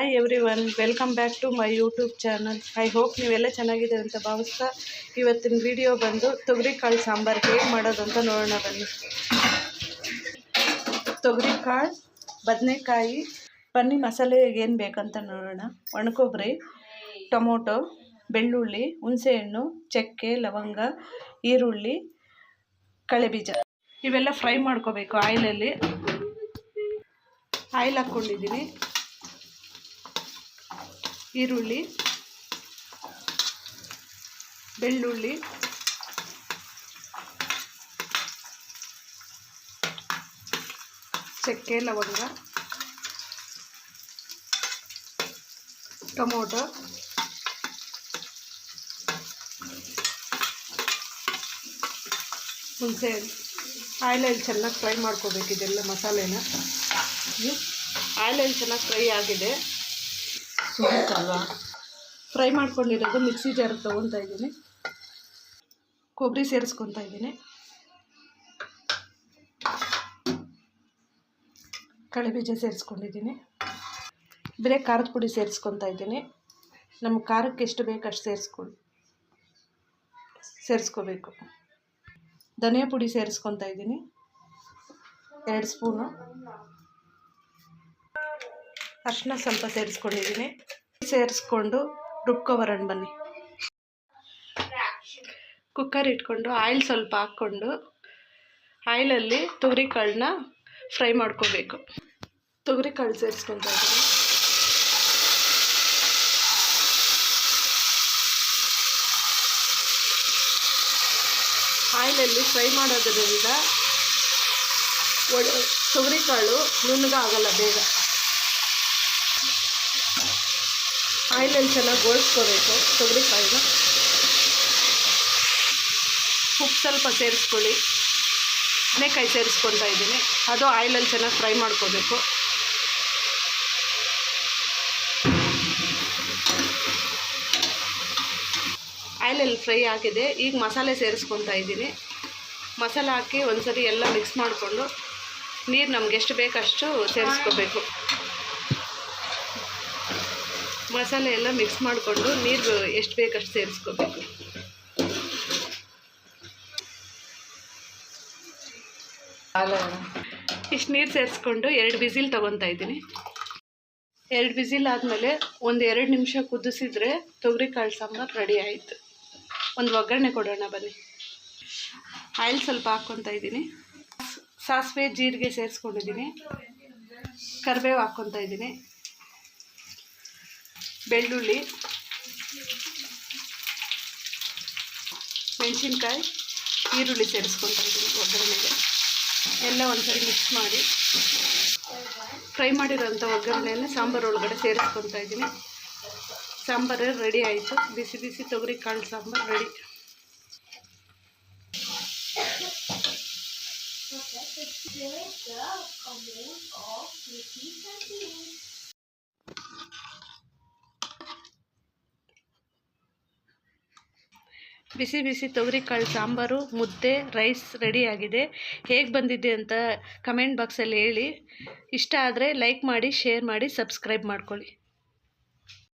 Hi everyone welcome back to my YouTube channel I hope ನೀವೆಲ್ಲ ಚೆನ್ನಾಗಿದೆ ಅಂತ ಭಾವಿಸ್ತಾ ಇವತ್ತಿನ ವಿಡಿಯೋ ಬಂದು ತೊಗರಿಕಾಳು ಸಾಂಬಾರು ಹೇಗೆ ಮಾಡೋದು ಅಂತ ನೋಡೋಣ ಬನ್ನಿ. ತೊಗರಿಕಾಳು, ಬದನೆಕಾಯಿ, ಬನ್ನಿ ಮಸಾಲೆಗೆ ಏನು ಬೇಕಂತ ನೋಡೋಣ. ಒಣಕೊಬ್ಬರಿ, ಟೊಮೊಟೊ, ಬೆಳ್ಳುಳ್ಳಿ, ಹುಣಸೆಹಣ್ಣು, ಚಕ್ಕೆ, ಲವಂಗ, ಈರುಳ್ಳಿ, ಕಳೆಬೀಜ. ಇವೆಲ್ಲ ಫ್ರೈ ಮಾಡ್ಕೋಬೇಕು ಆಯಿಲಲ್ಲಿ. ಆಯಿಲ್ ಹಾಕ್ಕೊಂಡಿದ್ದೀನಿ ಈರುಳ್ಳಿ, ಬೆಳ್ಳುಳ್ಳಿ, ಚಕ್ಕೆ, ಲವಂಗ, ಟೊಮೊಟೊ, ಹುಣಸೆ ಆಯಿಲಲ್ಲಿ ಚೆನ್ನಾಗಿ ಫ್ರೈ ಮಾಡ್ಕೋಬೇಕು ಇದೆಲ್ಲ ಮಸಾಲೆನ. ಆಯಿಲಲ್ಲಿ ಚೆನ್ನಾಗಿ ಫ್ರೈ ಆಗಿದೆ. ಸುಡುತ್ತಲ್ವಾ ಫ್ರೈ ಮಾಡ್ಕೊಂಡಿರೋದು ಮಿಕ್ಸಿ ಜಾರ್ ತೊಗೊತಾ ಇದ್ದೀನಿ. ಕೊಬ್ಬರಿ ಸೇರಿಸ್ಕೊತಾ ಇದ್ದೀನಿ. ಕಳೆಬೀಜ ಸೇರಿಸ್ಕೊಂಡಿದ್ದೀನಿ. ಬೇರೆ ಖಾರದ ಪುಡಿ ಸೇರಿಸ್ಕೊತಾ ಇದ್ದೀನಿ. ನಮ್ಮ ಖಾರಕ್ಕೆ ಎಷ್ಟು ಬೇಕು ಅಷ್ಟು ಸೇರಿಸ್ಕೊಳ್ಳಿ ಸೇರಿಸ್ಕೋಬೇಕು. ಧನಿಯಾ ಪುಡಿ ಸೇರಿಸ್ಕೊತಾ ಇದ್ದೀನಿ. ಎರಡು ಸ್ಪೂನು. ಅರ್ಶಿನ ಸ್ವಲ್ಪ ಸೇರಿಸ್ಕೊಂಡಿದ್ದೀನಿ. ಸೇರಿಸ್ಕೊಂಡು ರುಬ್ಕೊಬರೋಣ ಬನ್ನಿ. ಕುಕ್ಕರ್ ಇಟ್ಕೊಂಡು ಆಯಿಲ್ ಸ್ವಲ್ಪ ಹಾಕ್ಕೊಂಡು ಆಯಿಲಲ್ಲಿ ತೊಗರಿ ಕಾಳನ್ನ ಫ್ರೈ ಮಾಡ್ಕೋಬೇಕು. ತೊಗರಿಕಾಳು ಸೇರಿಸ್ಕೊತಾ ಇದ್ದೀನಿ. ಆಯಿಲಲ್ಲಿ ಫ್ರೈ ಮಾಡೋದ್ರಿಂದ ಒಳ ತೊಗರಿಕಾಳು ನುಣ್ಣಗಾಗಲ್ಲ ಬೇಗ. ಆಯಿಲಲ್ಲಿ ಚೆನ್ನಾಗಿ ಗೋಳಿಸ್ಕೋಬೇಕು ತೊಗರಿಕಾಯಿನ ಉಪ್ಪು ಸ್ವಲ್ಪ ಸೇರಿಸ್ಕೊಳ್ಳಿ. ಬದನೆಕಾಯಿ ಸೇರಿಸ್ಕೊತಾ ಇದ್ದೀನಿ. ಅದು ಆಯಿಲಲ್ಲಿ ಚೆನ್ನಾಗಿ ಫ್ರೈ ಮಾಡ್ಕೋಬೇಕು. ಆಯಿಲಲ್ಲಿ ಫ್ರೈ ಆಗಿದೆ. ಈಗ ಮಸಾಲೆ ಸೇರಿಸ್ಕೊತಾ ಇದ್ದೀನಿ. ಮಸಾಲೆ ಹಾಕಿ ಒಂದ್ಸರಿ ಎಲ್ಲ ಮಿಕ್ಸ್ ಮಾಡಿಕೊಂಡು ನೀರು ನಮ್ಗೆ ಎಷ್ಟು ಬೇಕಷ್ಟು ಸೇರಿಸ್ಕೋಬೇಕು. ಮಸಾಲೆ ಎಲ್ಲ ಮಿಕ್ಸ್ ಮಾಡಿಕೊಂಡು ನೀರು ಎಷ್ಟು ಬೇಕಷ್ಟು ಸೇರಿಸ್ಕೋಬೇಕು. ಇಷ್ಟು ನೀರು ಸೇರಿಸ್ಕೊಂಡು ಎರಡು ಬಿಸಿಲ್ ತೊಗೊತಾ ಇದ್ದೀನಿ. ಎರಡು ಬಿಸಿಲ್ ಆದಮೇಲೆ ಒಂದು ಎರಡು ನಿಮಿಷ ಕುದಿಸಿದ್ರೆ ತೊಗರಿಕಾಳು ಸಾಂಬಾರು ರೆಡಿ ಆಯಿತು. ಒಂದು ಒಗ್ಗರಣೆ ಕೊಡೋಣ ಬನ್ನಿ. ಆಯಿಲ್ ಸ್ವಲ್ಪ ಹಾಕ್ಕೊತಾ ಇದ್ದೀನಿ. ಸಾಸಿವೆ, ಜೀರಿಗೆ ಸೇರಿಸ್ಕೊಂಡಿದ್ದೀನಿ. ಕರಿಬೇವು ಹಾಕ್ಕೊತಾ ಇದ್ದೀನಿ. ಬೆಳ್ಳುಳ್ಳಿ, ಮೆಣಸಿನ್ಕಾಯಿ, ಈರುಳ್ಳಿ ಸೇರಿಸ್ಕೊತಾ ಇದ್ದೀನಿ ಒಗ್ಗರಣೆಗೆ. ಎಲ್ಲ ಒಂದ್ಸರಿ ಮಿಕ್ಸ್ ಮಾಡಿ. ಫ್ರೈ ಮಾಡಿರೋಂಥ ಒಗ್ಗರಣೆಯನ್ನು ಸಾಂಬಾರು ಒಳಗಡೆ ಸೇರಿಸ್ಕೊತಾ ಇದ್ದೀನಿ ಸಾಂಬಾರು ರೆಡಿ ಆಯಿತು. ಬಿಸಿ ಬಿಸಿ ತೊಗರಿ ಕಾಳು ಸಾಂಬಾರು ರೆಡಿ ಬಿಸಿ ಬಿಸಿ ತೊಗರಿಕಾಳು, ಸಾಂಬಾರು, ಮುದ್ದೆ, ರೈಸ್ ರೆಡಿಯಾಗಿದೆ ಹೇಗೆ ಬಂದಿದೆ ಅಂತ ಕಮೆಂಟ್ ಬಾಕ್ಸಲ್ಲಿ ಹೇಳಿ. ಇಷ್ಟ ಆದರೆ ಲೈಕ್ ಮಾಡಿ ಶೇರ್ ಮಾಡಿ ಸಬ್ಸ್ಕ್ರೈಬ್ ಮಾಡ್ಕೊಳ್ಳಿ.